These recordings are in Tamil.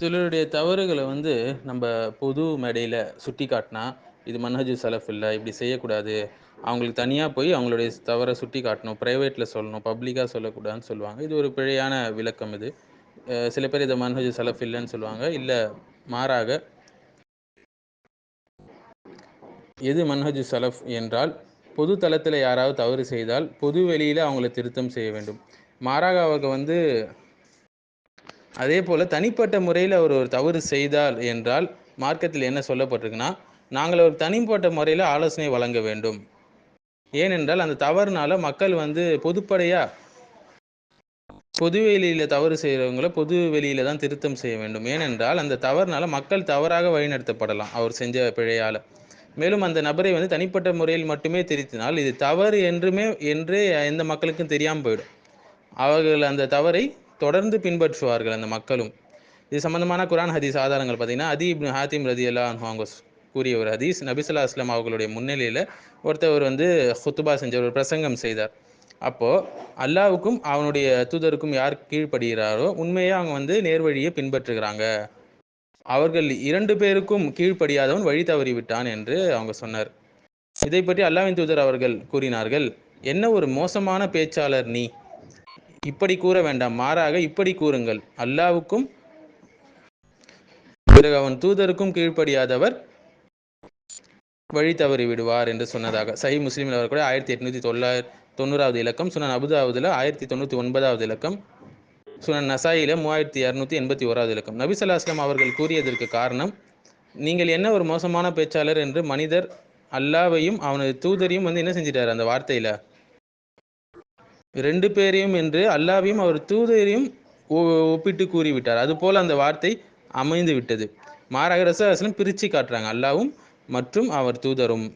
சிலருடைய தவறுகளை வந்து நம்ம பொது மேடையில் சுட்டி காட்டினா, இது மன்ஹஜு சலஃப் இல்லை இப்படி செய்யக்கூடாது. அவங்களுக்கு தனியாக போய் அவங்களுடைய தவறை சுட்டி காட்டணும். ப்ரைவேட்டில் சொல்லணும். பப்ளிக்காக சொல்லக்கூடாதுன்னு சொல்லுவாங்க. இது ஒரு பிழையான விளக்கம் இது. சில பேர் இதை மன்ஹஜு சலஃப் இல்லைன்னு சொல்லுவாங்க. இல்லை மாறாக எது மன்ஹஜு சலஃப் என்றால், பொது தளத்தில் யாராவது தவறு செய்தால், பொது வெளியில் அவங்கள திருத்தம் செய்ய வேண்டும். மாறாக அவங்க வந்து அதே போல் தனிப்பட்ட முறையில் அவர் ஒரு தவறு செய்தார் என்றால், மார்க்கத்தில் என்ன சொல்லப்பட்டிருக்குன்னா, நாங்கள் ஒரு தனிப்பட்ட முறையில் ஆலோசனை வழங்க வேண்டும். ஏனென்றால், அந்த தவறுனால மக்கள் வந்து பொதுப்படையாக பொதுவெளியில் தவறு செய்கிறவங்களை பொது வெளியில் தான் திருத்தம் செய்ய வேண்டும். ஏனென்றால், அந்த தவறுனால மக்கள் தவறாக வழிநடத்தப்படலாம். அவர் செஞ்ச பிழையால் மேலும் அந்த நபரை வந்து தனிப்பட்ட முறையில் மட்டுமே திருத்தினால், இது தவறு என்றுமே என்றே எந்த மக்களுக்கும் தெரியாமல் போயிடும். அவர்கள் அந்த தவறை தொடர்ந்து பின்பற்றுவார்கள் அந்த மக்களும். இது சம்பந்தமான குரான் ஹதீஸ் ஆதாரங்கள் பார்த்தீங்கன்னா, அதி இப்னு ஹாத்திம் ரதி அல்லா அவங்க கூறிய ஒரு ஹதீஸ். நபிசுல்லா அஸ்லாம் அவர்களுடைய முன்னிலையில் ஒருத்தவர் வந்து ஹுத்துபா செஞ்சார். ஒரு பிரசங்கம் செய்தார். அப்போது அல்லாவுக்கும் அவனுடைய தூதருக்கும் யார் கீழ்ப்படுகிறாரோ, உண்மையாக அவங்க வந்து நேர்வழியை பின்பற்றுகிறாங்க. அவர்கள் இரண்டு பேருக்கும் கீழ்ப்படியாதவன் வழி தவறி விட்டான் என்று அவங்க சொன்னார். இதை பற்றி அல்லாவின் தூதர் அவர்கள் கூறினார்கள், "என்ன ஒரு மோசமான பேச்சாளர் நீ! இப்படி கூற வேண்டாம். மாறாக இப்படி கூறுங்கள். அல்லாவுக்கும் பிறகு அவன் தூதருக்கும் கீழ்ப்படியாதவர் வழி தவறி விடுவார்" என்று சொன்னதாக. சஹி முஸ்லீமில் அவர்கள் ஆயிரத்தி எட்நூத்தி தொள்ளாயிர தொண்ணூறாவது இலக்கம், சுனன் அபூதாவுதுல 1099வது இலக்கம், சுனன் நசாயில 3281வது இலக்கம். நபி ஸல்லல்லாஹு அலைஹி அவர்கள் கூறியதற்கு காரணம், நீங்கள் என்ன ஒரு மோசமான பேச்சாளர் என்று மனிதர் அல்லாவையும் அவனது தூதரையும் வந்து என்ன செஞ்சிட்டாரு அந்த வார்த்தையில ரெண்டு பேரையும் என்று அல்லாவையும் அவர் தூதரையும் ஒ ஒப்பிட்டு கூறிவிட்டார். அதுபோல் அந்த வார்த்தை அமைந்து விட்டது. மாறாக ரசூலுல்லாஹி பிரித்து பிரிச்சு காட்டுறாங்க. அல்லாவும் மற்றும் அவர் தூதரும்.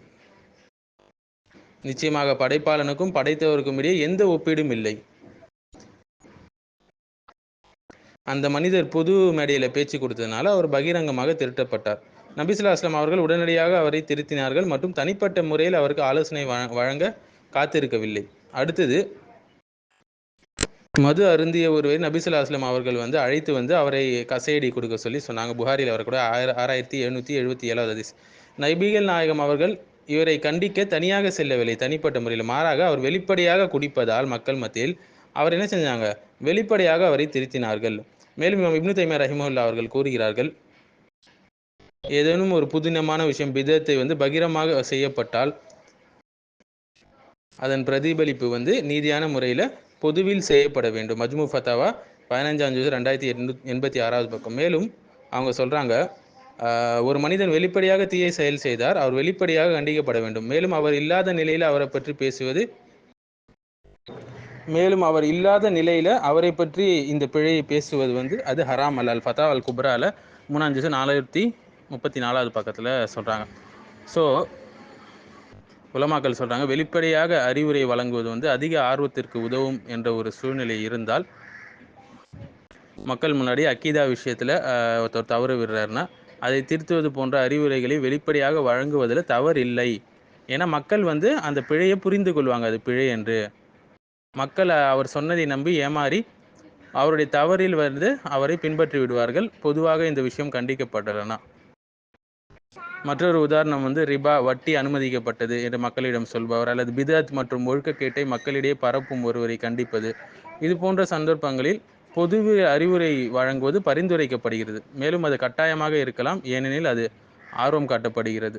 நிச்சயமாக படைப்பாளனுக்கும் படைத்தவருக்கும் இடையே எந்த ஒப்பீடும் இல்லை. அந்த மனிதர் பொது மேடையில் பேச்சு கொடுத்ததுனால அவர் பகிரங்கமாக திருட்டப்பட்டார். நபிசுல்லா அஸ்லாம் அவர்கள் உடனடியாக அவரை திருத்தினார்கள் மற்றும் தனிப்பட்ட முறையில் அவருக்கு ஆலோசனை வ வழங்க காத்திருக்கவில்லை. அடுத்தது மது அருந்திய ஒருவர் நபிசுல்லா அஸ்லம் அவர்கள் வந்து அழைத்து வந்து அவரை கசையடி கொடுக்க சொல்லி சொன்னாங்க. புகாரில கூட ஆயிர 6777வது ஹதீஸ். நபிகள் நாயகம் அவர்கள் இவரை கண்டிக்க தனியாக செல்லவில்லை தனிப்பட்ட முறையில். மாறாக அவர் வெளிப்படையாக குடிப்பதால் மக்கள் மத்தியில் அவர் என்ன செஞ்சாங்க? வெளிப்படையாக அவரை திருத்தினார்கள். மேலும் இப்னு தைமியா ரஹிமஹுல்லாஹ் அவர்கள் கூறுகிறார்கள், ஏதேனும் ஒரு புதினமான விஷயம் பிதத்தை வந்து பகிரமாக செய்யப்பட்டால், அதன் பிரதிபலிப்பு வந்து நீதியான முறையில் பொதுவில் செய்யப்பட வேண்டும். மஜ்மு ஃபத்தாவா 15ஆம் ஜுஸ் 2886வது பக்கம். மேலும் அவங்க சொல்கிறாங்க ஒரு மனிதன் வெளிப்படையாக தீய செயல் செய்தார். அவர் வெளிப்படையாக கண்டிக்கப்பட வேண்டும். மேலும் அவர் இல்லாத நிலையில் அவரை பற்றி பேசுவது மேலும் அவர் இல்லாத நிலையில அவரை பற்றி இந்த பிழையை பேசுவது வந்து அது ஹராம் அல் அல் ஃபதா அல் குப்ரால 3ஆம் ஜுஸ் 4034வது பக்கத்துல சொல்றாங்க. ஸோ உலமாக்கள் சொல்கிறாங்க வெளிப்படையாக அறிவுரை வழங்குவது வந்து அதிக ஆர்வத்திற்கு உதவும் என்ற ஒரு சூழ்நிலை இருந்தால், மக்கள் முன்னாடி அக்கீதா விஷயத்தில் ஒருத்தர் தவறு விடுறாருன்னா, அதை திருத்துவது போன்ற அறிவுரைகளை வெளிப்படையாக தவறு இல்லை ஏன்னா மக்கள் வந்து அந்த பிழையை புரிந்து கொள்வாங்க. அது பிழை என்று. மக்கள் அவர் சொன்னதை நம்பி ஏமாறி, அவருடைய தவறில் வந்து அவரை பின்பற்றி விடுவார்கள். பொதுவாக இந்த விஷயம் கண்டிக்கப்படலனா. மற்றொரு உதாரணம் வந்து ரிபா வட்டி அனுமதிக்கப்பட்டது என்று மக்களிடம் சொல்பவர் அல்லது பிதாத் மற்றும் ஒழுக்கக்கேட்டை மக்களிடையே பரப்பும் ஒருவரை கண்டிப்பது. இது போன்ற சந்தர்ப்பங்களில் பொது அறிவுரை வழங்குவது பரிந்துரைக்கப்படுகிறது. மேலும் அது கட்டாயமாக இருக்கலாம். ஏனெனில் அது ஆர்வம் காட்டப்படுகிறது.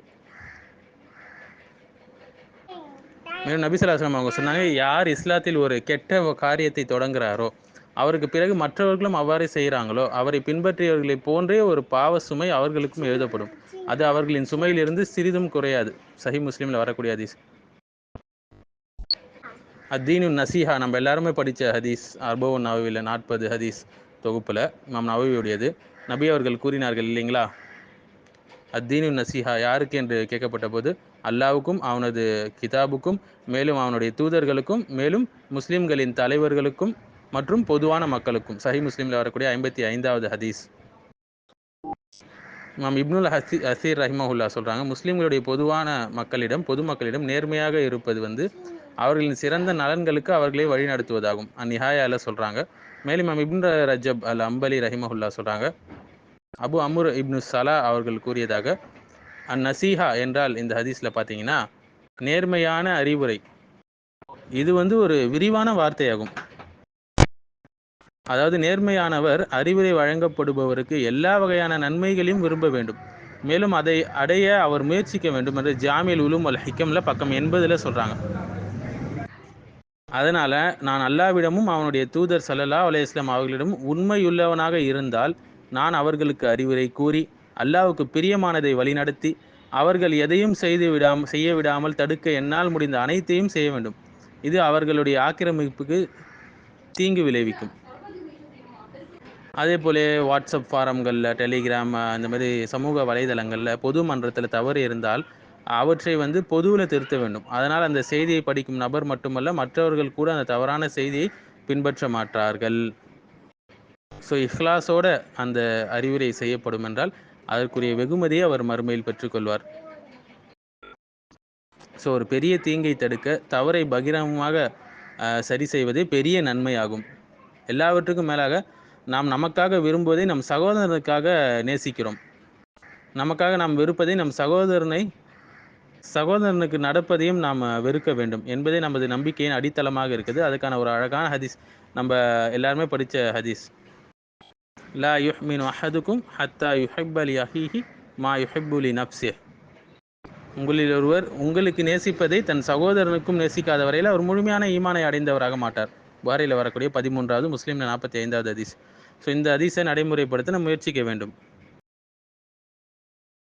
மேலும் நபி அவங்க சொன்னாங்க, யார் இஸ்லாத்தில் ஒரு கெட்ட காரியத்தை தொடங்குறாரோ, அவருக்கு பிறகு மற்றவர்களும் அவ்வாறே செய்கிறாங்களோ அவரை பின்பற்றியவர்களைப் போன்றே ஒரு பாவ சுமை அவர்களுக்கும் எழுதப்படும். அது அவர்களின் சுமையிலிருந்து சிறிதும் குறையாது. சஹி முஸ்லீமில் வரக்கூடிய ஹதீஸ். அத்தீனு நசீஹா நம்ம எல்லாருமே படித்த ஹதீஸ். அர்பவுன் நவவில 40 ஹதீஸ் தொகுப்பில் நம் நவவியுடையது. நபி அவர்கள் கூறினார்கள் இல்லைங்களா? அத்தீனு நசீஹா யாருக்கு என்று கேட்கப்பட்டபோது, அல்லாவுக்கும் அவனது கிதாபுக்கும், மேலும் அவனுடைய தூதர்களுக்கும், மேலும் முஸ்லிம்களின் தலைவர்களுக்கும் மற்றும் பொதுவான மக்களுக்கும். சஹி முஸ்லீமில் வரக்கூடிய 55வது ஹதீஸ். இமாம் இப்னுல் ஹசி ஹசீர் ரஹிமஹுல்லா சொல்றாங்க, முஸ்லீம்களுடைய பொதுவான மக்களிடம் பொதுமக்களிடம் நேர்மையாக இருப்பது வந்து அவர்களின் சிறந்த நலன்களுக்கு அவர்களை வழிநடத்துவதாகும். அந்நிஹாயால சொல்றாங்க. மேலும் இமாம் இப்னு ரஜப் அல் அம்பலி ரஹிமஹுல்லாஹ் சொல்றாங்க, அபு அமுர் இப்னு சலா அவர்கள் கூறியதாக அந்நசீஹா என்றால் இந்த ஹதீஸில் பார்த்தீங்கன்னா நேர்மையான அறிவுரை இது வந்து ஒரு விரிவான வார்த்தையாகும் அதாவது நேர்மையானவர் அறிவுரை வழங்கப்படுபவருக்கு எல்லா வகையான நன்மைகளையும் விரும்ப வேண்டும். மேலும் அதை அடைய அவர் முயற்சிக்க வேண்டும் என்று ஜாமியல் உலும் அல் ஹிக்கம்ல பக்கம் எண்பதுல சொல்றாங்க. அதனால நான் அல்லாவிடமும் அவனுடைய தூதர் சல்லல்லா அலையம் அவர்களிடம் உண்மையுள்ளவனாக இருந்தால் நான் அவர்களுக்கு அறிவுரை கூறி அல்லாவுக்கு பிரியமானதை வழிநடத்தி அவர்கள் எதையும் செய்து விடாமல் செய்ய விடாமல் தடுக்க என்னால் முடிந்த அனைத்தையும் செய்ய வேண்டும். இது அவர்களுடைய ஆக்கிரமிப்புக்கு தீங்கு விளைவிக்கும். அதே போல வாட்ஸ்அப் ஃபாரம்களில் டெலிகிராம் அந்த மாதிரி சமூக வலைதளங்களில் பொது மன்றத்தில் தவறு இருந்தால் அவற்றை வந்து பொதுவில் திருத்த வேண்டும். அதனால் அந்த செய்தியை படிக்கும் நபர் மட்டுமல்ல மற்றவர்கள் கூட அந்த தவறான செய்தியை பின்பற்ற மாட்டார்கள். ஸோ இஹ்லாஸோட அந்த அறிவுரை செய்யப்படும் என்றால் அதற்குரிய வெகுமதியை அவர் மறுமையில் பெற்றுக்கொள்வார். ஸோ ஒரு பெரிய தீங்கை தடுக்க தவறை பகிரங்கமாக சரி செய்வதே பெரிய நன்மையாகும். எல்லாவற்றுக்கும் மேலாக நாம் நமக்காக விரும்புவதை நம் சகோதரனுக்காக நேசிக்கிறோம். நமக்காக நாம் வெறுப்பதை நம் சகோதரனை சகோதரனுக்கு நடப்பதையும் நாம் வெறுக்க வேண்டும். என்பதே நமது நம்பிக்கையின் அடித்தளமாக இருக்குது. அதுக்கான ஒரு அழகான ஹதீஸ். நம்ம எல்லாருமே படித்த ஹதீஸ். லா யுஹ்மினு அஹதுக்கும் ஹத்தா யுஹிப்பலி அஹிஹி மா யுஹிப்புலி நப்சே உங்களில் ஒருவர் உங்களுக்கு நேசிப்பதை தன் சகோதரனுக்கும் நேசிக்காத வரையில் அவர் முழுமையான ஈமானை அடைந்தவராக மாட்டார். புகாரில் வரக்கூடிய பதிமூன்றாவது முஸ்லீமில் நாற்பத்தி ஐந்தாவது ஹதீஸ். ஸோ இந்த ஹதீஸை நடைமுறைப்படுத்த நம்ம முயற்சிக்க வேண்டும்.